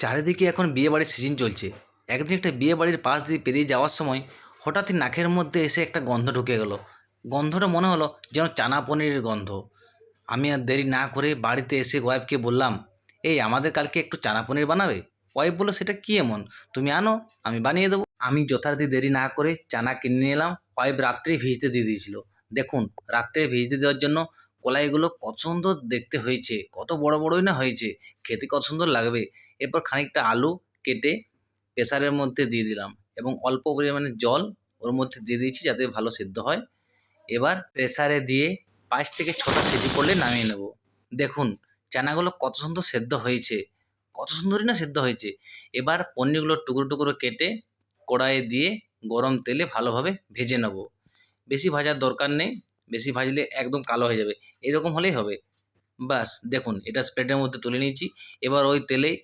চারিদিকে এখন বিয়ে বাড়ির সিজন চলছে। একদিন একটা বিয়ে বাড়ির পাশ দিয়ে পেরিয়ে যাওয়ার সময় হঠাৎই নাকের মধ্যে এসে একটা গন্ধ ঢুকে গেল। গন্ধটা মনে হলো যেন চানা পনিরের গন্ধ। আমি আর দেরি না করে বাড়িতে এসে ওয়াইফকে বললাম, এই, আমাদের কালকে একটু চানা পনির বানাবে? ওয়াইফ বলল, সেটা কী এমন? তুমি আনো, আমি বানিয়ে দেবো। আমি যথারীতি দেরি না করে চানা কিনে নিলাম। ওয়াইফ রাত্রে ভিজতে দিয়ে দিয়েছিল। দেখুন, রাত্রে ভিজতে দেওয়ার জন্য কলাইগুলো কত সুন্দর দেখতে হয়েছে, কত বড় বড়ই না হয়েছে, খেতে কত সুন্দর লাগবে। এরপর খানিকটা আলু কেটে প্রেসারের মধ্যে দিয়ে দিলাম এবং অল্প পরিমাণে জল ওর মধ্যে দিয়ে দিয়েছি যাতে ভালো সেদ্ধ হয়। এবার প্রেসারে দিয়ে পাঁচ থেকে ছটা সিটি করলে নামিয়ে নেব। দেখুন, চানাগুলো কত সুন্দর সেদ্ধ হয়েছে, কত সুন্দরই না সেদ্ধ হয়েছে। এবার পনিরগুলো টুকরো টুকরো কেটে কড়াইয়ে দিয়ে গরম তেলে ভালোভাবে ভেজে নেব। বেশি ভাজার দরকার নেই, বেশি ভাজলে একদম কালো হয়ে যাবে। এরকম হলেই হবে। বাস দেখুন, এটা স্প্রেডের মধ্যে তুলে নিয়েছি। এবার ওই তেলেই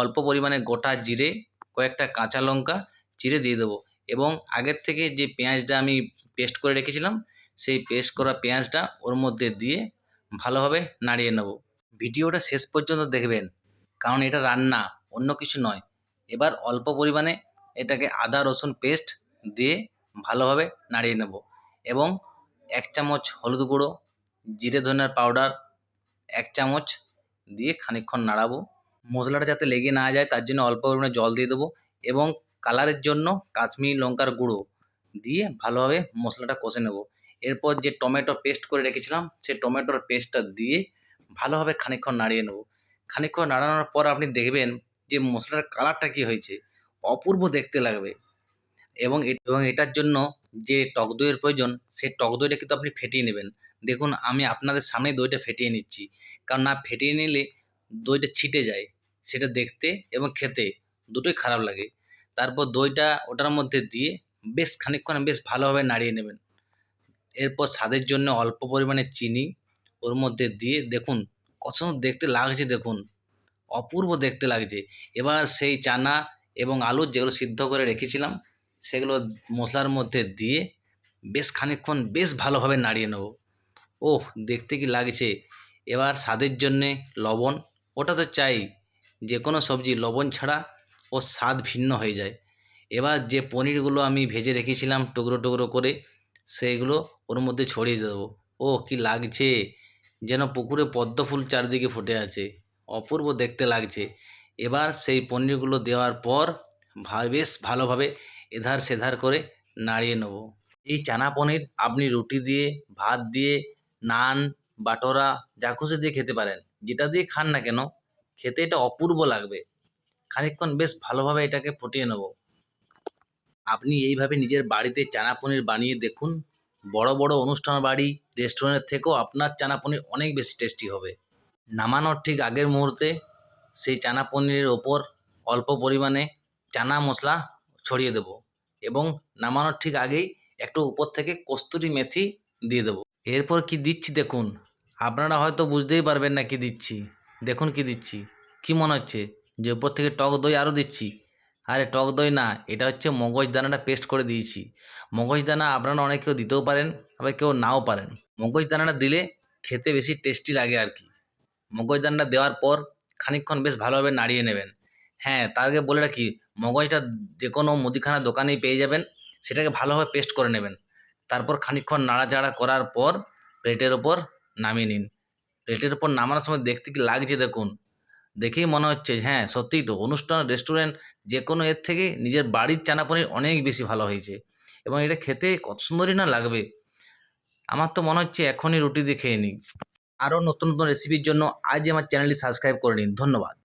অল্প পরিমাণে গোটা জিরে, কয়েকটা কাঁচা লঙ্কা চিড়ে দিয়ে দেবো। এবং আগের থেকে যে পেঁয়াজটা আমি পেস্ট করে রেখেছিলাম, সেই পেস্ট করা পেঁয়াজটা ওর মধ্যে দিয়ে ভালোভাবে নাড়িয়ে নেব। ভিডিওটা শেষ পর্যন্ত দেখবেন, কারণ এটা রান্না, অন্য কিছু নয়। এবার অল্প পরিমাণে এটাকে আদা রসুন পেস্ট দিয়ে ভালোভাবে নাড়িয়ে নেব এবং এক চামচ হলুদ গুঁড়ো, জিরে ধনিয়ার পাউডার এক চামচ দিয়ে খানিকক্ষণ নাড়াবো। মশলাটা যাতে লেগে না যায়, তার জন্য অল্প পরিমাণে জল দিয়ে দেবো এবং কালারের জন্য কাশ্মীরি লঙ্কার গুঁড়ো দিয়ে ভালোভাবে মশলাটা কষে নেব। এরপর যে টমেটো পেস্ট করে রেখেছিলাম, সেই টমেটোর পেস্টটা দিয়ে ভালোভাবে খানিকক্ষণ নাড়িয়ে নেব। খানিকক্ষণ নাড়ানোর পর আপনি দেখবেন যে মশলার কালারটা কী হয়েছে, অপূর্ব দেখতে লাগবে। এবং এবং এটার জন্য যে টক দইয়ের প্রয়োজন সেই টক দইটা কিন্তু আপনি ফেটিয়ে নেবেন। দেখুন, আমি আপনাদের সামনে দইটা ফেটিয়ে নিচ্ছি। কারণ না ফেটিয়ে নিলে দইটা ছিটে যায়, সেটা দেখতে এবং খেতে দুটোই খারাপ লাগে। তারপর দইটা ওটার মধ্যে দিয়ে বেশ খানিকক্ষণ বেশ ভালোভাবে নাড়িয়ে নেবেন। এরপর স্বাদের জন্য অল্প পরিমাণে চিনি, ওর মধ্যে দিয়ে দেখুন কত দেখতে লাগছে দেখুন, অপূর্ব দেখতে লাগছে। এবার সেই চানা এবং আলু যেগুলো সিদ্ধ করে রেখেছিলাম, সেগুলো মশলার মধ্যে দিয়ে বেশ খানিকক্ষণ বেশ ভালোভাবে নাড়িয়ে নেব। ওহ, দেখতে কি লাগছে। এবার স্বাদের জন্যে লবণ ওটা তো চাই যে কোনো সবজি, লবণ ছাড়া ও স্বাদ ভিন্ন হয়ে যায়। এবার যে পনিরগুলো আমি ভেজে রেখেছিলাম টুকরো টুকরো করে, সেইগুলো ওর মধ্যে ছড়িয়ে দেবো। ও কি লাগছে? যেন পুকুরে পদ্ম ফুল চারদিকে ফুটে আছে। অপূর্ব দেখতে লাগছে। এবার সেই পনিরগুলো দেওয়ার পর বেশ ভালোভাবে এধার সেধার করে নাড়িয়ে নেব। এই চানা পনির আপনি রুটি দিয়ে, ভাত দিয়ে, নান, বাটোরা, যা খুশি দিয়ে খেতে পারেন। যেটা দিয়ে খান না কেন, খেতে এটা অপূর্ব লাগবে। খানিকক্ষণ বেশ ভালোভাবে এটাকে ফুটিয়ে নেব। আপনি এইভাবে নিজের বাড়িতে চানা পনির বানিয়ে দেখুন। বড় বড় অনুষ্ঠান বাড়ি, রেস্টুরেন্টের থেকেও আপনার চানা পনির অনেক বেশি টেস্টি হবে। নামানোর ঠিক আগের মুহূর্তে সেই চানা পনিরের ওপর অল্প পরিমাণে চানা মশলা ছড়িয়ে দেব এবং নামানোর ঠিক আগেই একটু উপর থেকে কস্তুরি মেথি দিয়ে দেবো। এরপর কি দিচ্ছি দেখুন। আপনারা হয়তো বুঝতেই পারবেন না কি দিচ্ছি। দেখুন কি দিচ্ছি। কি মনে হচ্ছে? যে উপর থেকে টক দই আরও দিচ্ছি। আরে টক দই না, এটা হচ্ছে মগজ দানাটা পেস্ট করে দিয়েছি। মগজ দানা আপনারা অনেকেও দিতেও পারেন, আবার কেউ নাও পারেন। মগজ দানাটা দিলে খেতে বেশি টেস্টি লাগে আর কি। মগজ দানাটা দেওয়ার পর খানিকক্ষণ বেশ ভালোভাবে নাড়িয়ে নেবেন। হ্যাঁ তার আগে বলে রাখি, মগজটা যে কোনো মুদিখানা দোকানেই পেয়ে যাবেন, সেটাকে ভালোভাবে পেস্ট করে নেবেন। তারপর খানিকক্ষণ নাড়াচাড়া করার পর প্লেটের ওপর নামিয়ে নিন। প্লেটের উপর নামানোর সময় দেখতে কি লাগছে দেখুন। দেখেই মনে হচ্ছে হ্যাঁ সত্যিই তো, অনুষ্ঠান রেস্টুরেন্ট যে কোনো এর থেকে নিজের বাড়ির চানা পনির অনেক বেশি ভালো হয়েছে এবং এটা খেতে কত সুন্দরই না লাগবে। আমার তো মনে হচ্ছে এখনই রুটি দিয়ে খেয়ে নিই। আরও নতুন নতুন রেসিপির জন্য আজ আমার চ্যানেলটি সাবস্ক্রাইব করে নিন। ধন্যবাদ।